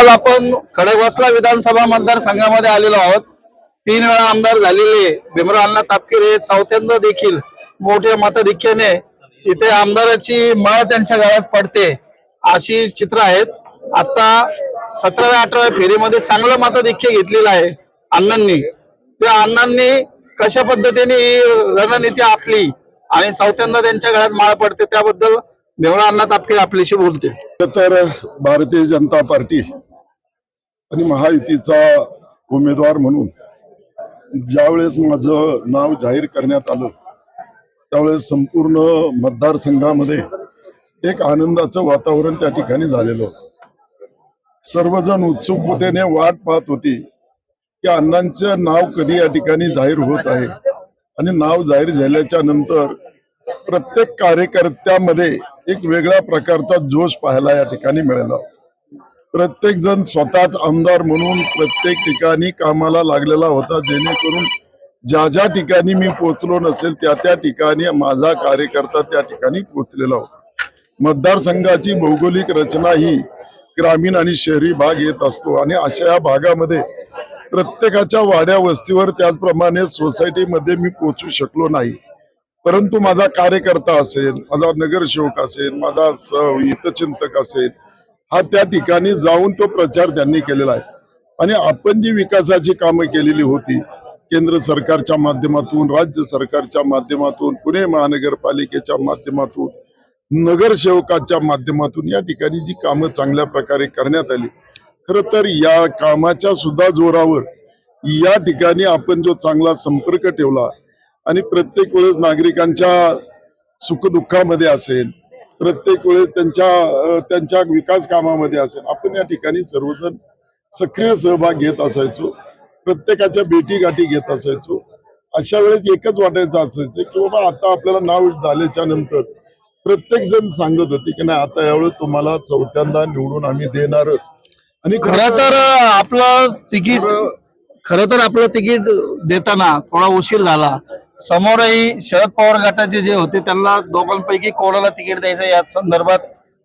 आज आपण खडकवासला विधानसभा मतदारसंघामध्ये आलेलो आहोत. तीन वेळा आमदार झालेले भीमराव अण्णा तापकीर हे चौथ्यांदा देखील मोठ्या मताधिक्याने इथे आमदाराची माळ त्यांच्या गावात पडते अशी चित्र आहेत. आता सतराव्या अठराव्या फेरीमध्ये चांगलं मताधिक्य घेतलेलं आहे अण्णांनी. त्या अण्णांनी कशा पद्धतीने ही रणनीती आखली आणि चौथ्यांदा त्यांच्या गळ्यात माळ पडते त्याबद्दल भीमराव अण्णा तापकीर आपल्याशी बोलते तर भारतीय जनता पार्टी आणि महायुतीचा उमेदवार म्हणून ज्यावेळेस माझं नाव जाहीर करण्यात आलं त्यावेळेस संपूर्ण मतदारसंघामध्ये एक आनंदाचं वातावरण त्या ठिकाणी झालेलं होतं. सर्वजण उत्सुकतेने वाट पाहत होती की अण्णांचं नाव कधी या ठिकाणी जाहीर होत आहे आणि नाव जाहीर झाल्याच्यानंतर प्रत्येक कार्यकर्त्यामध्ये एक वेगळ्या प्रकारचा जोश पाहायला या ठिकाणी मिळाला प्रत्येक जण स्वतःच आमदार म्हणून प्रत्येक ठिकाणी कामाला लागलेला होता. जेणेकरून ज्या ज्या ठिकाणी मी पोहोचलो नसेल त्या त्या ठिकाणी माझा कार्यकर्ता त्या ठिकाणी पोहोचलेला होता. मतदारसंघाची भौगोलिक रचना ही ग्रामीण आणि शहरी भाग येत असतो आणि अशा या भागामध्ये प्रत्येकाच्या वाड्या वस्तीवर त्याचप्रमाणे सोसायटीमध्ये मी पोहोचू शकलो नाही. परंतु माझा कार्यकर्ता असेल माझा नगरसेवक असेल माझा हितचिंतक असेल हा त्या ठिकाणी जाऊन तो प्रचार त्यांनी केलेला आहे. आणि आपण जी विकासाची कामं केलेली होती केंद्र सरकारच्या माध्यमातून राज्य सरकारच्या माध्यमातून पुणे महानगरपालिकेच्या माध्यमातून नगरसेवकाच्या माध्यमातून या ठिकाणी जी कामं चांगल्या प्रकारे करण्यात आली. खर तर या कामाच्या सुद्धा जोरावर या ठिकाणी आपण जो चांगला संपर्क ठेवला आणि प्रत्येक वेळेस नागरिकांच्या सुखदुःखामध्ये असेल प्रत्येक वेळेस त्यांच्या त्यांच्या विकास कामामध्ये असेल. आपण या ठिकाणी सर्वजण सक्रिय सहभाग घेत असायचो. प्रत्येकाच्या भेटी गाठी घेत असायचो. अशा वेळेस एकच वाटायचं असायचं की बाबा आता आपल्याला नाव झाल्याच्यानंतर प्रत्येक जण सांगत होते की नाही आता यावेळेस तुम्हाला चौथ्यांदा निवडून आम्ही देणारच. आणि खरं तर आपलं तिकीट खरं तर आपलं तिकीट देताना थोडा उशीर झाला. समोरही शरद पवार गटाचे जे होते त्यांना दोघांपैकी कोणाला तिकीट द्यायचं या संदर्भात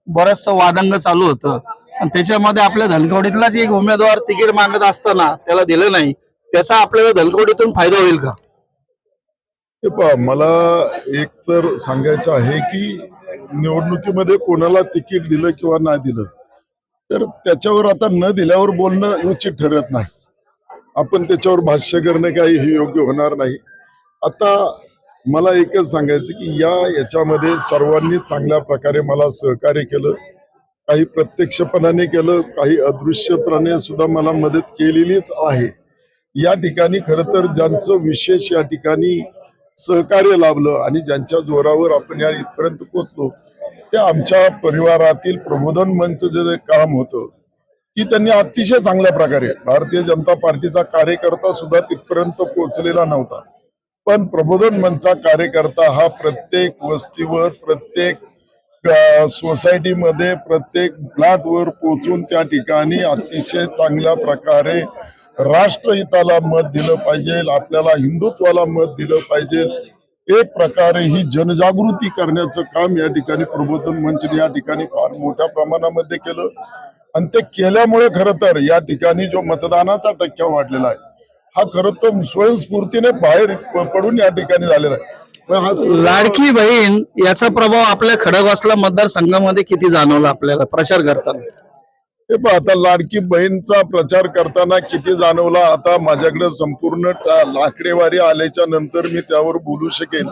बरंचसं वादंग चालू होतं. आणि त्याच्यामध्ये आपल्या धनकवडीतलाच एक उमेदवार तिकीट मागत असताना त्याला दिलं नाही. त्याचा आपल्याला धनकवडीतून फायदा होईल का? ते पहा मला एक तर सांगायचं आहे की निवडणुकीमध्ये कोणाला तिकीट दिलं किंवा नाही दिलं तर त्याच्यावर आता न दिल्यावर बोलणं उचित ठरत नाही. आपण त्याच्यावर भाष्य करणं काही हे योग्य होणार नाही. आता मला एकच सांगायचं की या याच्यामध्ये सर्वांनी चांगल्या प्रकारे मला सहकार्य केलं. काही प्रत्यक्षपणाने केलं काही अदृश्यपणाने सुद्धा मला मदत केलेलीच आहे. या ठिकाणी खरं तर ज्यांचं विशेष या ठिकाणी सहकार्य लाभलं आणि ज्यांच्या जोरावर आपण या इथपर्यंत पोचलो ते आमच्या परिवारातील प्रबोधन मंच जे काम होतं की त्यांनी अतिशय चांगल्या प्रकारे भारतीय जनता पार्टीचा कार्यकर्ता सुद्धा तिथपर्यंत पोहोचलेला नव्हता. पण प्रबोधन मंचा कार्यकर्ता हा प्रत्येक वस्तीवर प्रत्येक सोसायटीमध्ये प्रत्येक फ्लॅटवर पोहोचून त्या ठिकाणी अतिशय चांगल्या प्रकारे राष्ट्रहिताला मत दिलं पाहिजे आपल्याला हिंदुत्वाला मत दिलं पाहिजे. एक प्रकारे ही जनजागृती करण्याचं काम या ठिकाणी प्रबोधन मंचने या ठिकाणी फार मोठ्या प्रमाणामध्ये केलं. आणि ते केल्यामुळे खरं तर या ठिकाणी जो मतदानाचा टक्का वाढलेला आहे हा खरं तर स्वयंस्फूर्तीने बाहेर पडून या ठिकाणी झालेला आहे. पण लाडकी बहीण याचा प्रभाव आपल्या खडकवासला मतदारसंघामध्ये किती जाणवला आपल्याला? प्रचार करताना. हे पहा आता लाडकी बहीणचा प्रचार करताना किती जाणवला? आता माझ्याकडे संपूर्ण आकडेवारी आल्याच्यानंतर मी त्यावर बोलू शकेल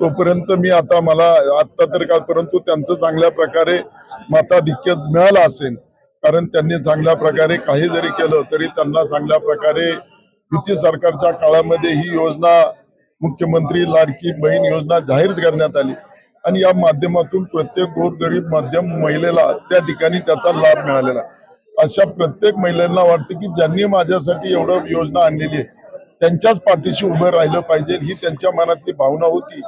तोपर्यंत मी आता मला आता तर का परंतु त्यांचं चांगल्या प्रकारे मताधिक्य मिळालं असेल. कारण त्यांनी चांगल्या प्रकारे काही जरी केलं तरी त्यांना चांगल्या प्रकारे युती सरकारच्या काळामध्ये ही योजना मुख्यमंत्री लाडकी बहीण योजना जाहीर करण्यात आली. आणि या माध्यमातून प्रत्येक गोरगरीब माध्यम महिलेला त्या ठिकाणी त्याचा लाभ मिळालेला. अशा प्रत्येक महिलांना वाटतं की ज्यांनी माझ्यासाठी एवढं योजना आणलेली आहे त्यांच्याच पाठीशी उभं राहिलं पाहिजे ही त्यांच्या मनातली भावना होती.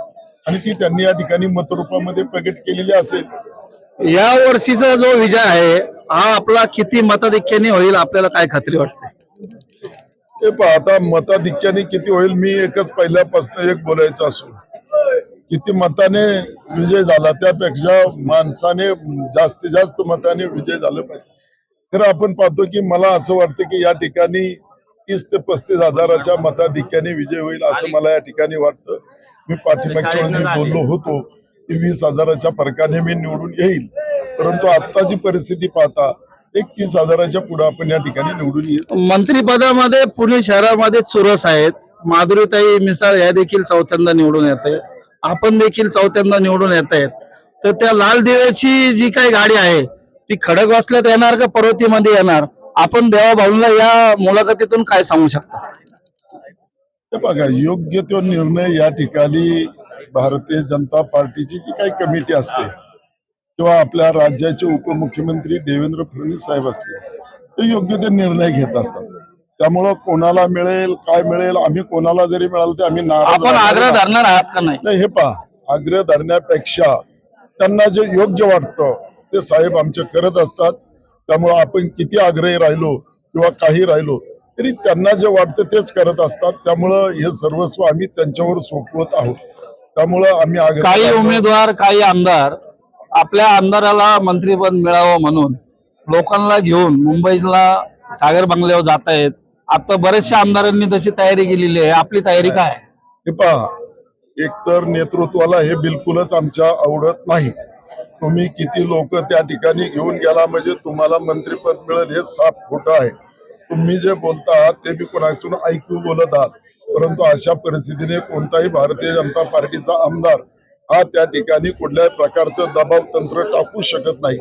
आणि ती त्यांनी या ठिकाणी मतरूपामध्ये प्रकट केलेली असेल. या वर्षीचा जो विजय आहे हा आपला किती मताधिक्याने होईल आपल्याला काय खात्री वाटते? ते आता मताधिक्याने किती होईल मी एकच पहिल्यापासून एक बोलायचं असो किती मताने विजय झाला त्यापेक्षा माणसाने जास्तीत जास्त मताने विजय झालं पाहिजे. खरं आपण पाहतो की मला असं वाटतं की या ठिकाणी तीस ते पस्तीस हजाराच्या मताधिक्याने विजय होईल असं मला या ठिकाणी वाटतं. मी पाठीमागच्या वेळी मी बोललो होतो की वीस हजाराच्या फरकाने मी निवडून येईल. परंतु आत्ताची परिस्थिती पाहता एक तीस हजाराच्या पुढे आपण या ठिकाणी निवडून येईल. मंत्रिपदामध्ये पुणे शहरामध्ये चुरस आहेत. माधुरीताई मिसाळ या देखील चौथ्यांदा निवडून येत आहेत. आपण देखील चौथ्यांदा निवडून येत आहेत. तर त्या लाल दिव्याची जी काही गाडी आहे ती खडकवासल्यात येणार का पर्वतीमध्ये येणार? आपण देवा भाऊला या मुलाखतीतून काय सांगू शकता? हे बघा योग्य तो निर्णय या ठिकाणी भारतीय जनता पार्टीची जी काही कमिटी असते किंवा आपल्या राज्याचे उपमुख्यमंत्री देवेंद्र फडणवीस साहेब असतील ते योग्य ते निर्णय घेत असतात. त्यामुळं कोणाला मिळेल काय मिळेल आम्ही कोणाला जरी मिळालं तर आम्ही आपण आग्रह. धरणार आहात का नाही? नाही हे पहा आग्रह धरण्यापेक्षा त्यांना जे योग्य वाटतं ते साहेब आमचे करत असतात. त्यामुळं आपण किती आग्रही राहिलो किंवा काही राहिलो तरी त्यांना जे वाटतं तेच करत असतात. त्यामुळं हे सर्वस्व आम्ही त्यांच्यावर सोपवत आहोत. त्यामुळं आम्ही काही. उमेदवार काही आमदार आपल्या आमदाराला मंत्रीपद मिळावं म्हणून लोकांना घेऊन मुंबईला सागर बंगल्यावर जात आहेत. आता बऱ्याचशा आमदारांनी तशी तयारी केलेली आहे. आपली तयारी काय आहे? हे पहा एकतर नेतृत्वाला हे बिलकुलच आमच्या आवडत नाही. तुम्ही किती लोक त्या ठिकाणी घेऊन गेला म्हणजे तुम्हाला मंत्रीपद मिळेल हे साफ खोटं आहे. तुम्ही जे बोलता आहात ते मी कोणाकडून ऐकू बोलत आहात. परंतु अशा परिस्थितीने कोणताही भारतीय जनता पार्टीचा आमदार हा त्या ठिकाणी कुठल्याही प्रकारचं दबाव तंत्र टाकू शकत नाही.